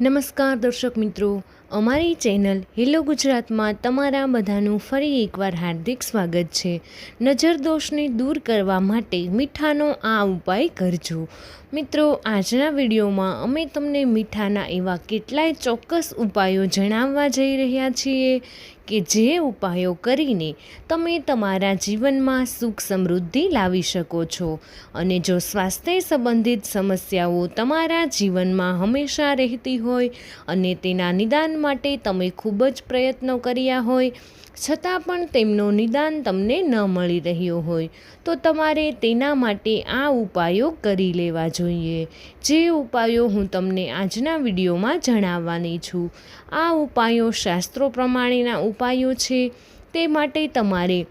નમસ્કાર દર્શક મિત્રો, અમારી ચેનલ હેલો ગુજરાતમાં તમારા બધાનું ફરી એકવાર હાર્દિક સ્વાગત છે. નજર દોષને દૂર કરવા માટે મીઠાનો આ ઉપાય કરજો. મિત્રો, આજના વિડીયોમાં અમે તમને મીઠાના એવા કેટલાય ચોક્કસ ઉપાયો જણાવવા જઈ રહ્યા છીએ. કે જે ઉપાયો કરીને તમે તમારા જીવનમાં સુખ સમૃદ્ધિ લાવી શકો છો. અને જો સ્વાસ્થ્ય સંબંધિત સમસ્યાઓ તમારા જીવનમાં હંમેશા રહેતી હોય અને તેના નિદાન માટે તમે ખૂબ જ પ્રયત્નો કર્યા હોય, છતાં પણ તેમનો નિદાન તમને ન મળી રહ્યો હોય, તો તમારે તેના માટે આ ઉપાયો કરી લેવા જોઈએ. જે ઉપાયો હું તમને આજના વિડીયોમાં જણાવવાની છું. આ ઉપાયો શાસ્ત્રો પ્રમાણેના ઉપાયો છે તે માટે તમારે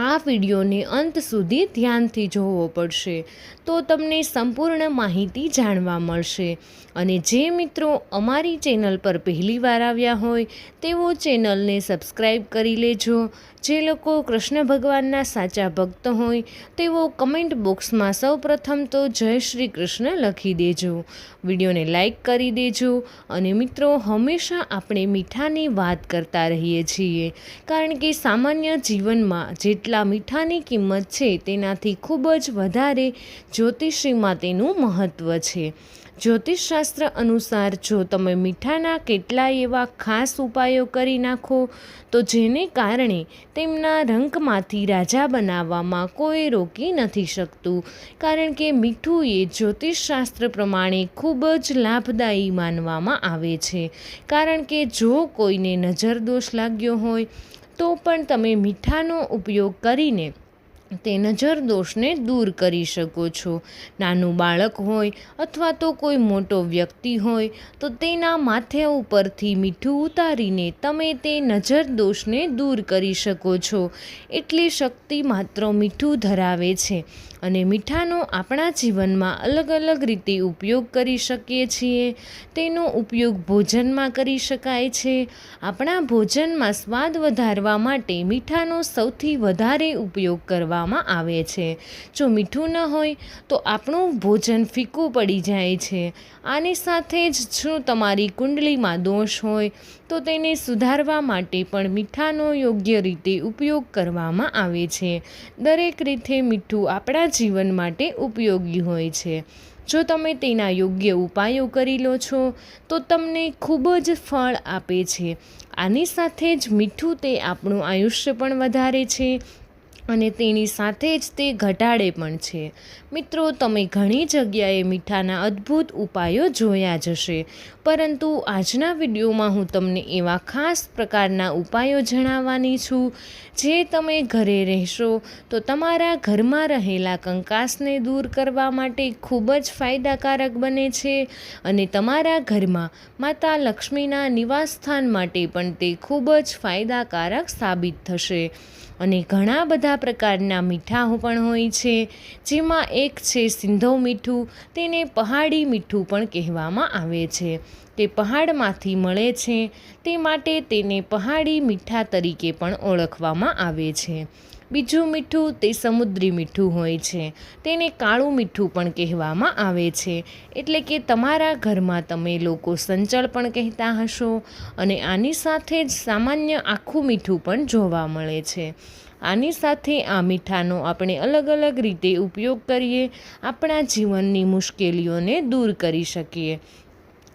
આ વિડીયોને અંત સુધી ધ્યાનથી જોવો પડશે. તો તમને સંપૂર્ણ માહિતી જાણવા મળશે. અને જે મિત્રો અમારી ચેનલ પર પહેલીવાર આવ્યા હોય, તેઓ ચેનલને સબસ્ક્રાઈબ કરી લેજો. જે લોકો કૃષ્ણ ભગવાનના સાચા ભક્ત હોય, તેઓ કમેન્ટ બોક્સમાં સૌપ્રથમ તો જય શ્રી કૃષ્ણ લખી દેજો. વિડીયોને લાઈક કરી દેજો. અને મિત્રો, હંમેશા આપણે મીઠાની વાત કરતા રહીએ છીએ. કારણ કે સામાન્ય જીવનમાં જેટલા મીઠાની કિંમત છે, તેનાથી ખૂબ જ વધારે જ્યોતિષીમાં તેનું મહત્ત્વ છે. જ્યોતિષશાસ્ત્ર અનુસાર જો તમે મીઠાના કેટલાય એવા ખાસ ઉપાયો કરી નાખો, તો જેને કારણે તેમના રંકમાંથી રાજા બનાવવામાં કોઈ રોકી નથી શકતું. કારણ કે મીઠું એ જ્યોતિષશાસ્ત્ર પ્રમાણે ખૂબ જ લાભદાયી માનવામાં આવે છે. કારણ કે જો કોઈને નજર દોષ લાગ્યો હોય, તો પણ તમે મીઠાનો ઉપયોગ કરીને તે નજર દોષને દૂર કરી શકો છો. નાનું બાળક હોય અથવા તો કોઈ મોટો વ્યક્તિ હોય, તો તેના માથે ઉપરથી મીઠું ઉતારીને તમે તે નજર દોષને દૂર કરી શકો છો. એટલી શક્તિ માત્ર મીઠું ધરાવે છે. અને મીઠાનો આપણા જીવનમાં અલગ અલગ રીતે ઉપયોગ કરી શકીએ છીએ. તેનો ઉપયોગ ભોજનમાં કરી શકાય છે. આપણા ભોજનમાં સ્વાદ વધારવા માટે મીઠાનો સૌથી વધારે ઉપયોગ કરવામાં આવે છે. જો મીઠું ન હોય, તો આપણું ભોજન ફીકું પડી જાય છે. આની સાથે જ શું તમારી કુંડલીમાં દોષ હોય? તો તેને સુધારવા માટે પણ મીઠાનો યોગ્ય રીતે ઉપયોગ કરવામાં આવે છે. દરેક રીતે મીઠું આપણા જીવન માટે ઉપયોગી હોય છે. જો તમે તેના યોગ્ય ઉપાયો કરી લો છો, તો તમને ખૂબ જ ફળ આપે છે. આની સાથે જ મીઠું તે આપણું આયુષ્ય પણ વધારે છે. અને તેની સાથે જ તે ઘટાડે પણ છે. મિત્રો, તમે ઘણી જગ્યાએ મીઠાના અદ્ભુત ઉપાયો જોયા જ હશે. પરંતુ આજના વિડીયોમાં હું તમને એવા ખાસ પ્રકારના ઉપાયો જણાવવાની છું. જે તમે ઘરે રહેશો તો તમારા ઘરમાં રહેલા કંકાસને દૂર કરવા માટે ખૂબ જ ફાયદાકારક બને છે અને તમારા ઘરમાં માતા લક્ષ્મીના નિવાસસ્થાન માટે પણ તે ખૂબ જ ફાયદાકારક સાબિત થશે. અને ઘણા બધા પ્રકારના મીઠા પણ હોય છે, જેમાં એક છે સિંધો મીઠું, તેને પહાડી મીઠું પણ કહેવામાં આવે છે. તે પહાડમાંથી મળે છે, તે માટે તેને પહાડી મીઠા તરીકે પણ ઓળખવામાં આવે છે. બીજું મીઠું તે સમુદ્રી મીઠું હોય છે. તેને કાળું મીઠું પણ કહેવામાં આવે છે. એટલે કે તમારા ઘરમાં તમે લોકો સંચળ પણ કહેતા હશો અને આની સાથે જ સામાન્ય આખું મીઠું પણ જોવા મળે છે. આની સાથે આ મીઠાનો આપણે અલગ અલગ રીતે ઉપયોગ કરીએ, આપણા જીવનની મુશ્કેલીઓને દૂર કરી શકીએ.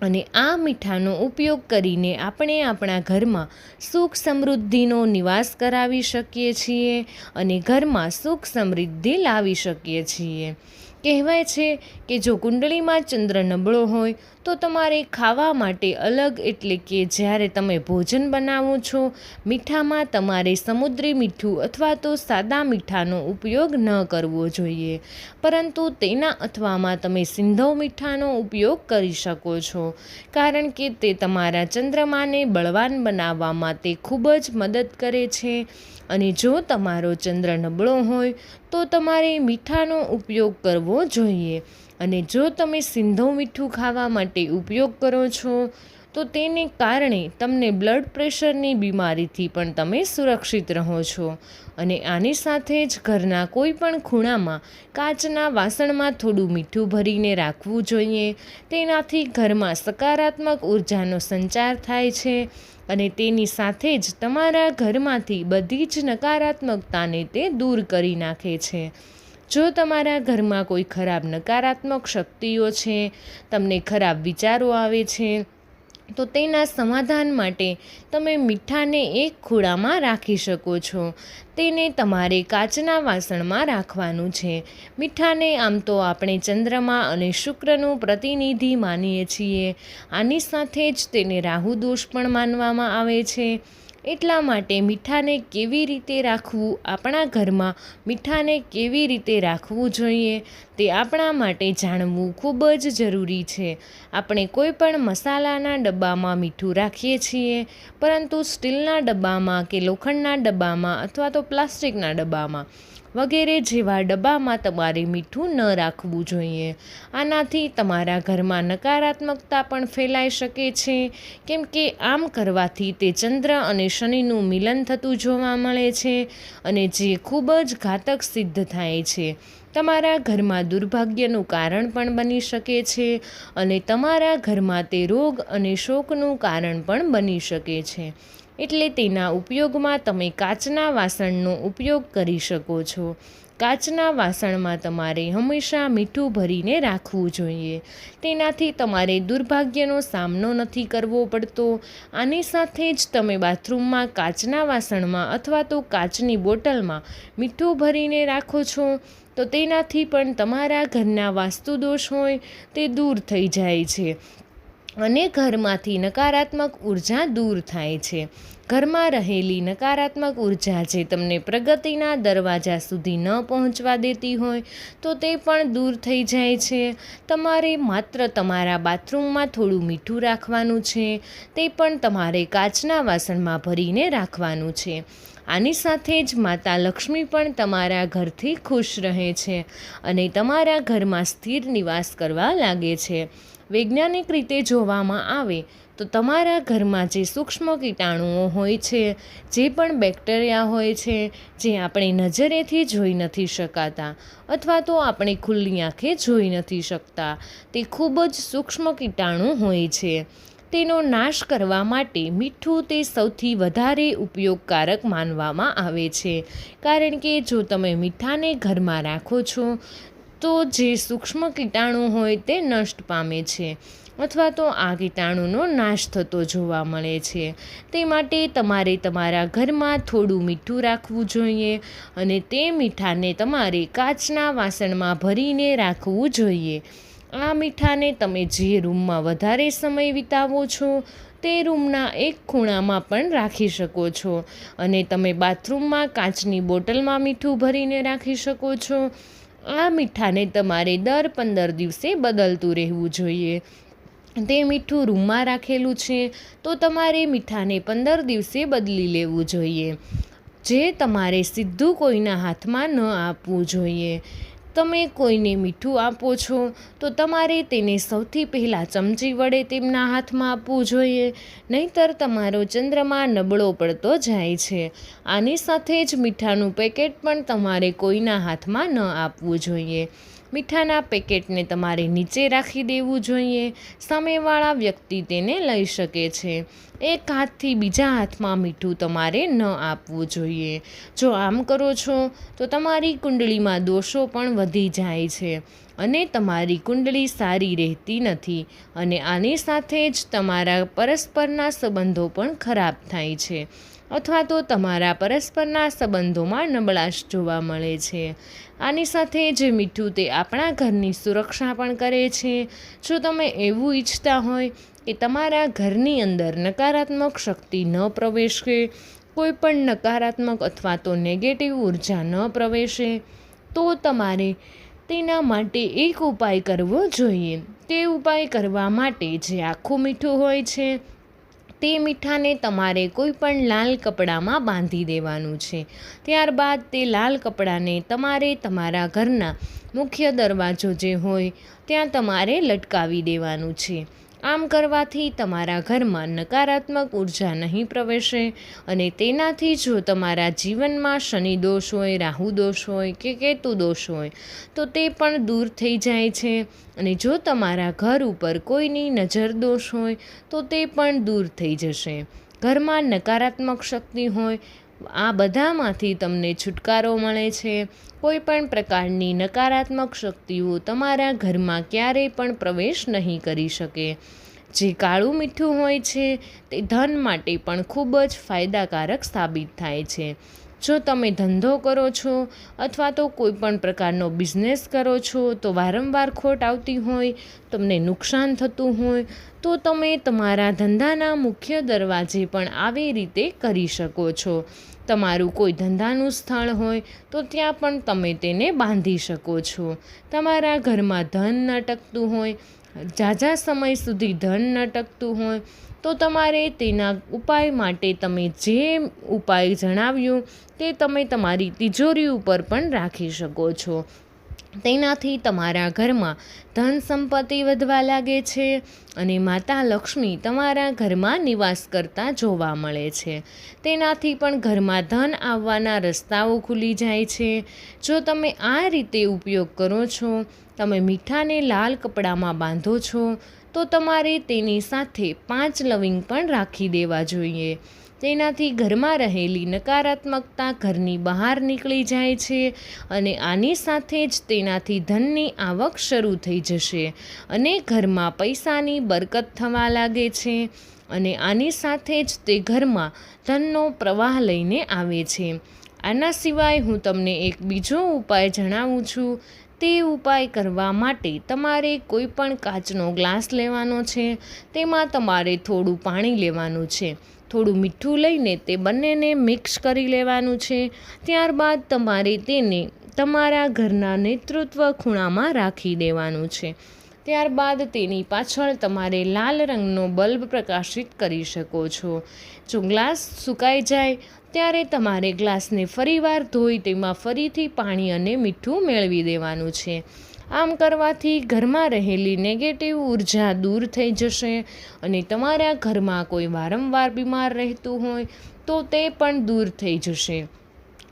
અને આ મીઠાનો ઉપયોગ કરીને આપણે આપણા ઘરમાં સુખ સમૃદ્ધિનો નિવાસ કરાવી શકીએ છીએ અને ઘરમાં સુખ સમૃદ્ધિ લાવી શકીએ છીએ. કહેવાય છે કે જો કુંડળીમાં ચંદ્ર નબળો હોય, તો તમારે ખાવા માટે અલગ એટલે કે જ્યારે તમે ભોજન બનાવો છો, મીઠામાં તમારે સમુદ્રી મીઠું અથવા તો સાદા મીઠાનો ઉપયોગ ન કરવો જોઈએ. પરંતુ તેના અથવામાં તમે સિંધવ મીઠાનો ઉપયોગ કરી શકો છો, કારણ કે તે તમારા ચંદ્રમાને બળવાન બનાવવામાં તે ખૂબ જ મદદ કરે છે. અને જો તમારો ચંદ્ર નબળો હોય તો તમારે મીઠાનો ઉપયોગ કરવો જોઈએ. અને જો તમે સિંધવ મીઠું ખાવા માટે ઉપયોગ કરો છો, તો તેને કારણે તમને બ્લડ પ્રેશરની બીમારીથી પણ તમે સુરક્ષિત રહો છો. અને આની સાથે જ ઘરના કોઈ પણ ખૂણામાં કાચના વાસણમાં થોડું મીઠું ભરીને રાખવું જોઈએ. તેનાથી ઘરમાં સકારાત્મક ઉર્જાનો સંચાર થાય છે. અને તેની સાથે જ તમારા ઘરમાંથી બધી જ નકારાત્મકતાને તે દૂર કરી નાખે છે. જો તમારા ઘરમાં કોઈ ખરાબ નકારાત્મક શક્તિઓ છે, તમને ખરાબ વિચારો આવે છે તો તેના સમાધાન માટે તમે મીઠાને એક ખૂણામાં રાખી શકો છો. તેને તમારે કાચના વાસણમાં રાખવાનું છે. મીઠાને આમ તો આપણે ચંદ્રમા અને શુક્રનું પ્રતિનિધિ માનીએ છીએ. આની સાથે જ તેને રાહુ દોષ પણ માનવામાં આવે છે. એટલા માટે મીઠાને કેવી રીતે રાખવું? આપણા ઘરમાં મીઠાને કેવી રીતે રાખવું જોઈએ? તે આપણા માટે જાણવું ખૂબ જ જરૂરી છે. આપણે કોઈ પણ મસાલાના ડબ્બામાં મીઠું રાખીએ છીએ, પરંતુ સ્ટીલના ડબ્બામાં કે લોખંડના ડબ્બામાં અથવા તો પ્લાસ્ટિકના ડબ્બામાં. વગેરે જેવા ડબ્બામાં તમારે મીઠું ન રાખવું જોઈએ. આનાથી તમારા ઘરમાં નકારાત્મકતા પણ ફેલાઈ શકે છે. કેમ કે આમ કરવાથી તે ચંદ્ર અને શનિનું મિલન થતું જોવા મળે છે અને જે ખૂબ જ ઘાતક સિદ્ધ થાય છે. તમારા ઘરમાં દુર્ભાગ્યનું કારણ પણ બની શકે છે અને તમારા ઘરમાં તે રોગ અને શોકનું કારણ પણ બની શકે છે. એટલે તેના ઉપયોગમાં તમે કાચના વાસણનો ઉપયોગ કરી શકો છો. કાચના વાસણમાં તમારે હંમેશા મીઠું ભરીને રાખવું જોઈએ. તેનાથી તમારે દુર્ભાગ્યનો સામનો નથી કરવો પડતો. આની સાથે જ તમે બાથરૂમમાં કાચના વાસણમાં અથવા તો કાચની બોટલમાં મીઠું ભરીને રાખો છો, તો તેનાથી પણ તમારા ઘરના વાસ્તુદોષ હોય તે દૂર થઈ જાય છે. અને ઘરમાંથી નકારાત્મક ઊર્જા દૂર થાય છે. ઘરમાં રહેલી નકારાત્મક ઊર્જા જે તમને પ્રગતિના દરવાજા સુધી ન પહોંચવા દેતી હોય, તો તે પણ દૂર થઈ જાય છે. તમારે માત્ર તમારા બાથરૂમમાં થોડું મીઠું રાખવાનું છે, તે પણ તમારે કાચના વાસણમાં ભરીને રાખવાનું છે. આની સાથે જ માતા લક્ષ્મી પણ તમારા ઘરથી ખુશ રહે છે અને તમારા ઘરમાં સ્થિર નિવાસ કરવા લાગે છે. વૈજ્ઞાનિક રીતે જોવામાં આવે તો તમારા ઘરમાં જે સૂક્ષ્મ કીટાણુઓ હોય છે, જે પણ બેક્ટેરિયા હોય છે, જે આપણે નજરેથી જોઈ નથી શકાતા અથવા તો આપણે ખુલ્લી આંખે જોઈ નથી શકતા, તે ખૂબ જ સૂક્ષ્મ કીટાણુ હોય છે. તેનો નાશ કરવા માટે મીઠું તે સૌથી વધારે ઉપયોગકારક માનવામાં આવે છે. કારણ કે જો તમે મીઠાને ઘરમાં રાખો છો તો જે સૂક્ષ્મ કીટાણુ હોય તે નષ્ટ પામે છે અથવા તો આ કીટાણુનો નાશ થતો જોવા મળે છે. તે માટે તમારે તમારા ઘરમાં થોડું મીઠું રાખવું જોઈએ અને તે મીઠાને તમારે કાચના વાસણમાં ભરીને રાખવું જોઈએ. આ મીઠાને તમે જે રૂમમાં વધારે સમય વિતાવો છો તે રૂમના એક ખૂણામાં પણ રાખી શકો છો અને તમે બાથરૂમમાં કાચની બોટલમાં મીઠું ભરીને રાખી શકો છો. આ મીઠાને તમારે દર પંદર દિવસે બદલતું રહેવું જોઈએ. તે મીઠું રૂમમાં રાખેલું છે, તો તમારે મીઠાને પંદર દિવસે બદલી લેવું જોઈએ. જે તમારે સીધું કોઈના હાથમાં ન આપવું જોઈએ. તમે કોઈને મીઠું આપો છો, તો તમારે તેને સૌથી પહેલાં ચમચી વડે તેમના હાથમાં આપવું જોઈએ. નહીંતર તમારો ચંદ્રમા નબળો પડતો જાય છે. આની સાથે જ મીઠાનું પેકેટ પણ તમારે કોઈના હાથમાં ન આપવું જોઈએ. મીઠાના પેકેટને તમારે નીચે રાખી દેવું જોઈએ. સામેવાળા વ્યક્તિ તેને લઈ શકે છે. એક હાથથી બીજા હાથમાં મીઠું તમારે ન આપવું જોઈએ. જો આમ કરો છો, તો તમારી કુંડળીમાં દોષો પણ વધી જાય છે અને તમારી કુંડળી સારી રહેતી નથી અને આની સાથે જ તમારા પરસ્પરના સંબંધો પણ ખરાબ થાય છે. અથવા તો તમારા પરસ્પરના સંબંધોમાં નબળાશ જોવા મળે છે. આની સાથે જે મીઠું તે આપણા ઘરની સુરક્ષા પણ કરે છે. જો તમે એવું ઈચ્છતા હોય કે તમારા ઘરની અંદર નકારાત્મક શક્તિ ન પ્રવેશે, કોઈ પણ નકારાત્મક અથવા તો નેગેટિવ ઊર્જા ન પ્રવેશે, તો તમારે તેના માટે એક ઉપાય કરવો જોઈએ. તે ઉપાય કરવા માટે જે આખું મીઠું હોય છે તે મીઠાને તમારે કોઈ પણ લાલ કપડામાં બાંધી દેવાનું છે. ત્યારબાદ તે લાલ કપડાને તમારે તમારા ઘરના મુખ્ય દરવાજો જે હોય, ત્યાં તમારે લટકાવી દેવાનું છે. આમ કરવાથી તમારા ઘરમાં નકારાત્મક ઊર્જા નહીં પ્રવેશે અને તેનાથી જો તમારા જીવનમાં શનિ દોષ હોય, રાહુ દોષ હોય કે કેતુ દોષ હોય, તો તે પણ દૂર થઈ જાય છે. અને જો તમારા ઘર ઉપર કોઈની નજર દોષ હોય, તો તે પણ દૂર થઈ જશે. ઘરમાં નકારાત્મક શક્તિ હોય આ બધામાંથી તમને છુટકારો મળે છે. કોઈ પણ પ્રકારની નકારાત્મક શક્તિઓ તમારા ઘરમાં ક્યારેય પણ પ્રવેશ નહીં કરી શકે. જે કાળું મીઠું હોય છે, તે ધન માટે પણ ખૂબ જ ફાયદાકારક સાબિત થાય છે. જો તમે ધંધો કરો છો અથવા તો કોઈ પણ પ્રકારનો બિઝનેસ કરો છો, તો વારંવાર ખોટ આવતી હોય, તમને નુકસાન થતું હોય, તો તમે તમારા ધંધાના મુખ્ય દરવાજે પણ આવી રીતે કરી શકો છો. તમારું કોઈ ધંધાનું સ્થળ હોય, તો ત્યાં પણ તમે તેને બાંધી શકો છો. તમારા ઘરમાં ધન ન ટકતું હોય ઝાઝા સમય સુધી ધન ન ટકતું હોય તો તમારે તેના ઉપાય માટે તમે જે ઉપાય જણાવ્યું તે તમે તમારી તિજોરી ઉપર પણ રાખી શકો છો. તેનાથી તમારા ઘરમાં ધન સંપત્તિ વધવા લાગે છે અને માતા લક્ષ્મી તમારા ઘરમાં નિવાસ કરતા જોવા મળે છે. તેનાથી પણ ઘરમાં ધન આવવાના રસ્તાઓ ખુલી જાય છે. જો તમે આ રીતે ઉપયોગ કરો છો, તમે મીઠાને લાલ કપડામાં બાંધો છો તો તમારે તેની સાથે પાંચ લવિંગ પણ રાખી દેવા જોઈએ. તેનાથી ઘરમાં રહેલી નકારાત્મકતા ઘરની બહાર નીકળી જાય છે અને આની સાથે જ તેનાથી ધનની આવક શરૂ થઈ જશે અને ઘરમાં પૈસાની બરકત થવા લાગે છે અને આની સાથે જ તે ઘરમાં ધનનો પ્રવાહ લઈને આવે છે. આના સિવાય હું તમને એક બીજો ઉપાય જણાવું છું તે ઉપાય કરવા માટે તમારે કોઈ પણ કાચનો ગ્લાસ લેવાનો છે. તેમાં તમારે થોડું પાણી લેવાનું છે. થોડું મીઠું લઈને તે બંનેને મિક્સ કરી લેવાનું છે. ત્યારબાદ તમારે તેને તમારા ઘરના નેતૃત્વ ખૂણામાં રાખી દેવાનું છે. ત્યારબાદ તેની પાછળ તમારે લાલ રંગનો બલ્બ પ્રકાશિત કરી શકો છો. જો ગ્લાસ સુકાઈ જાય, ત્યારે તમારે ગ્લાસને ફરીવાર ધોઈ તેમાં ફરીથી પાણી અને મીઠું મેળવી દેવાનું છે. આમ કરવાથી ઘરમાં રહેલી નેગેટિવ ઊર્જા દૂર થઈ જશે અને તમારા ઘરમાં કોઈ વારંવાર બીમાર રહેતું હોય, તો તે પણ દૂર થઈ જશે.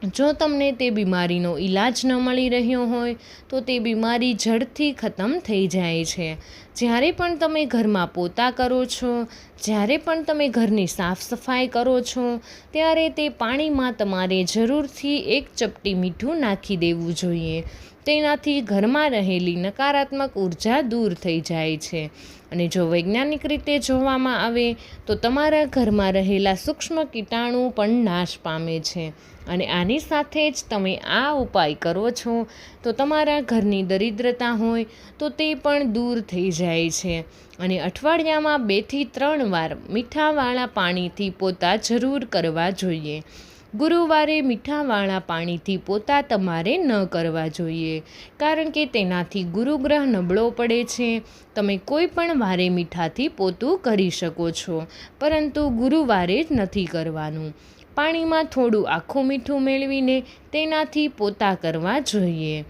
જો તમને તે બીમારીનો ઈલાજ ન મળી રહ્યો હોય, તો તે બીમારી જડથી ખતમ થઈ જાય છે. જ્યારે પણ તમે ઘરમાં પોતા કરો છો, જ્યારે પણ તમે ઘરની સાફ સફાઈ કરો છો, ત્યારે તે પાણીમાં તમારે જરૂરથી એક ચપટી મીઠું નાખી દેવું જોઈએ. તેનાથી ઘરમાં રહેલી નકારાત્મક ઊર્જા દૂર થઈ જાય છે. અને જો વૈજ્ઞાનિક રીતે જોવામાં આવે, તો તમારા ઘરમાં રહેલા સૂક્ષ્મ કીટાણુ પણ નાશ પામે છે. અને આની સાથે જ તમે આ ઉપાય કરો છો, તો તમારા ઘરની દરિદ્રતા હોય, તો તે પણ દૂર થઈ જાય છે. અને અઠવાડિયામાં બેથી ત્રણ વાર મીઠાવાળા પાણીથી પોતા જરૂર કરવા જોઈએ. ગુરુવારે મીઠાવાળા પાણીથી પોતા તમારે ન કરવા જોઈએ. કારણ કે તેનાથી ગુરુગ્રહ નબળો પડે છે. તમે કોઈ પણ વારે મીઠાથી પોતું કરી શકો છો. પરંતુ ગુરુવારે જ નથી કરવાનું. પાણીમાં થોડું આખું મીઠું મેળવીને તેનાથી પોતા કરવા જોઈએ.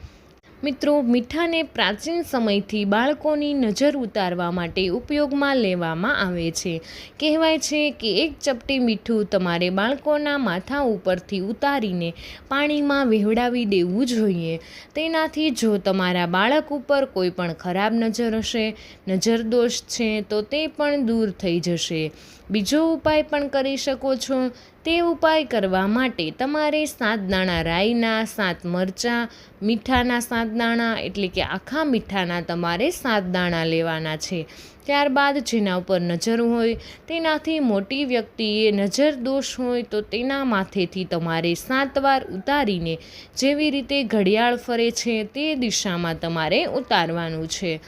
મિત્રો, મીઠાને પ્રાચીન સમયથી બાળકોની નજર ઉતારવા માટે ઉપયોગમાં લેવામાં આવે છે. કહેવાય છે કે એક ચપટી મીઠું તમારે બાળકોના માથા ઉપરથી ઉતારીને પાણીમાં વહેવડાવી દેવું જોઈએ. તેનાથી જો તમારા બાળક ઉપર કોઈ પણ ખરાબ નજર હશે, નજર દોષ છે, તો તે પણ દૂર થઈ જશે. બીજો ઉપાય પણ કરી શકો છો તે ઉપાય કરવા માટે તમારે સાત દાણા રાઈના, સાત મરચાં, મીઠાના સાત દાણા, એટલે કે આખા મીઠાના તમારે સાત દાણા લેવાના છે. ત્યારબાદ જેના ઉપર નજર હોય, તેનાથી મોટી વ્યક્તિએ નજર દોષ હોય તો તેના માથેથી તમારે સાત વાર ઉતારીને જેવી રીતે ઘડિયાળ ફરે છે તે દિશામાં તમારે ઉતારવાનું છે.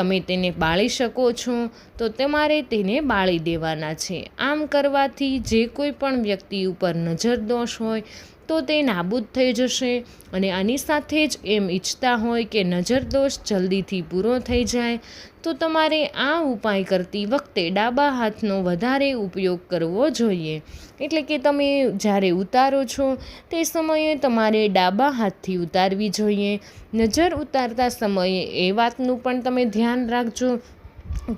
તમે તેને બાળી શકો છો, તો તમારે તેને બાળી દેવાના છે. આમ કરવાથી જે કોઈ પણ વ્યક્તિ ઉપર નજર દોષ હોય તો તે નાબૂદ થઈ જશે અને આની સાથે જ એમ ઈચ્છતા હોય કે નજર દોષ જલ્દીથી પૂરો થઈ જાય, તો તમારે આ ઉપાય કરતી વખતે ડાબા હાથનો વધારે ઉપયોગ કરવો જોઈએ. એટલે કે તમે જ્યારે ઉતારો છો, તે સમયે તમારે ડાબા હાથથી ઉતારવી જોઈએ. નજર ઉતારતા સમયે એ વાતનું પણ તમે ધ્યાન રાખજો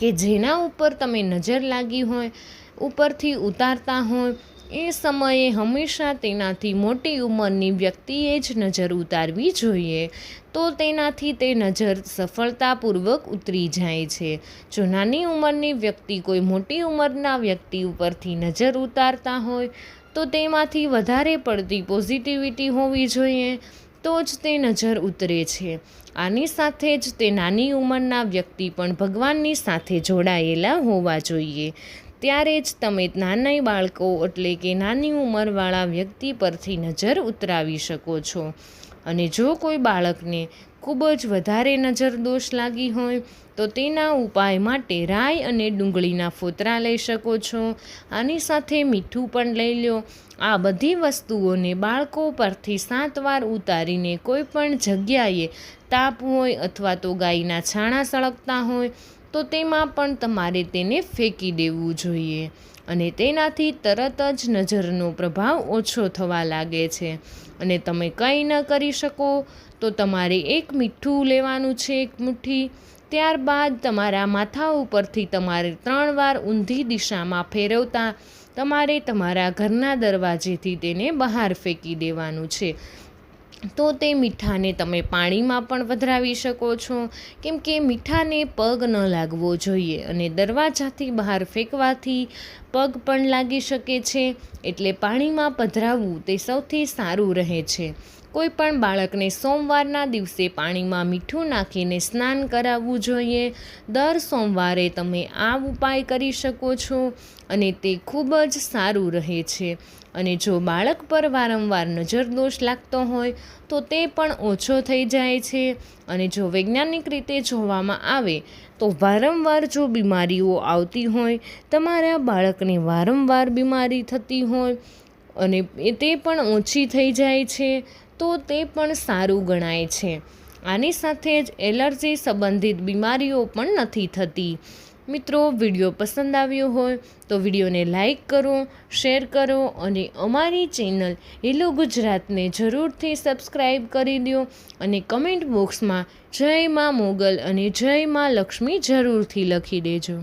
કે જેના ઉપર તમે નજર લાગી હોય, ઉપરથી ઉતારતા હોય એ સમયે હંમેશા તેનાથી મોટી ઉંમરની વ્યક્તિએ જ નજર ઉતારવી જોઈએ. તો તેનાથી તે નજર સફળતાપૂર્વક ઉતરી જાય છે. જો નાની ઉંમરની વ્યક્તિ કોઈ મોટી ઉંમરના વ્યક્તિ ઉપરથી નજર ઉતારતા હોય, તો તેમાંથી વધારે પડતી પોઝિટિવિટી હોવી જોઈએ. તો જ તે નજર ઉતરે છે. આની સાથે જ તે નાની ઉંમરના વ્યક્તિ પણ ભગવાનની સાથે જોડાયેલા હોવા જોઈએ. ત્યારે જ તમે નાના બાળકો એટલે કે નાની ઉંમરવાળા વ્યક્તિ પરથી નજર ઉતરાવી શકો છો. અને જો કોઈ બાળકને ખૂબ જ વધારે નજર દોષ લાગી હોય, તો તેના ઉપાય માટે રાઈ અને ડુંગળીના ફોતરા લઈ શકો છો. આની સાથે મીઠું પણ લઈ લો. આ બધી વસ્તુઓને બાળકો પરથી સાત વાર ઉતારીને કોઈ પણ જગ્યાએ તાપ હોય અથવા તો ગાયના છાણા સળગતા હોય તો તેમાં પણ તમારે તેને ફેંકી દેવું જોઈએ અને તેનાથી તરત જ નજરનો પ્રભાવ ઓછો થવા લાગે છે. અને તમે કંઈ ન કરી શકો તો તમારે એક મીઠું લેવાનું છે એક મુઠ્ઠી. ત્યારબાદ તમારા માથા ઉપરથી તમારે ત્રણ વાર ઊંધી દિશામાં ફેરવતા તમારે તમારા ઘરના દરવાજેથી તેને બહાર ફેંકી દેવાનું છે. તો તે મીઠાને તમે પાણીમાં પણ વધરાવી શકો છો. કેમ કે મીઠાને પગ ન લાગવો જોઈએ અને દરવાજાથી બહાર ફેંકવાથી પગ પણ લાગી શકે છે. એટલે પાણીમાં પધરાવવું તે સૌથી સારું રહે છે. કોઈ પણ બાળકને સોમવારના દિવસે પાણીમાં મીઠું નાખીને સ્નાન કરાવવું જોઈએ. દર સોમવારે તમે આ ઉપાય કરી શકો છો અને તે ખૂબ જ સારું રહે છે. અને જો બાળક પર વારંવાર નજર દોષ લાગતો હોય, તો તે પણ ઓછો થઈ જાય છે. અને જો વૈજ્ઞાનિક રીતે જોવામાં આવે, તો વારંવાર જો બીમારીઓ આવતી હોય, તમારા બાળકને વારંવાર બીમારી થતી હોય, અને તે પણ ઓછી થઈ જાય છે, તો તે પણ સારું ગણાય છે. આની સાથે જ એલર્જી સંબંધિત બીમારીઓ પણ નથી થતી. મિત્રો, વીડિયો પસંદ આવ્યો હોય તો વિડીયોને લાઈક કરો, શેર કરો અને અમારી ચેનલ હેલો ગુજરાતને જરૂરથી સબસ્ક્રાઈબ કરી દો અને કમેન્ટ બોક્સમાં જય માં મોગલ અને જય માં લક્ષ્મી જરૂરથી લખી દેજો.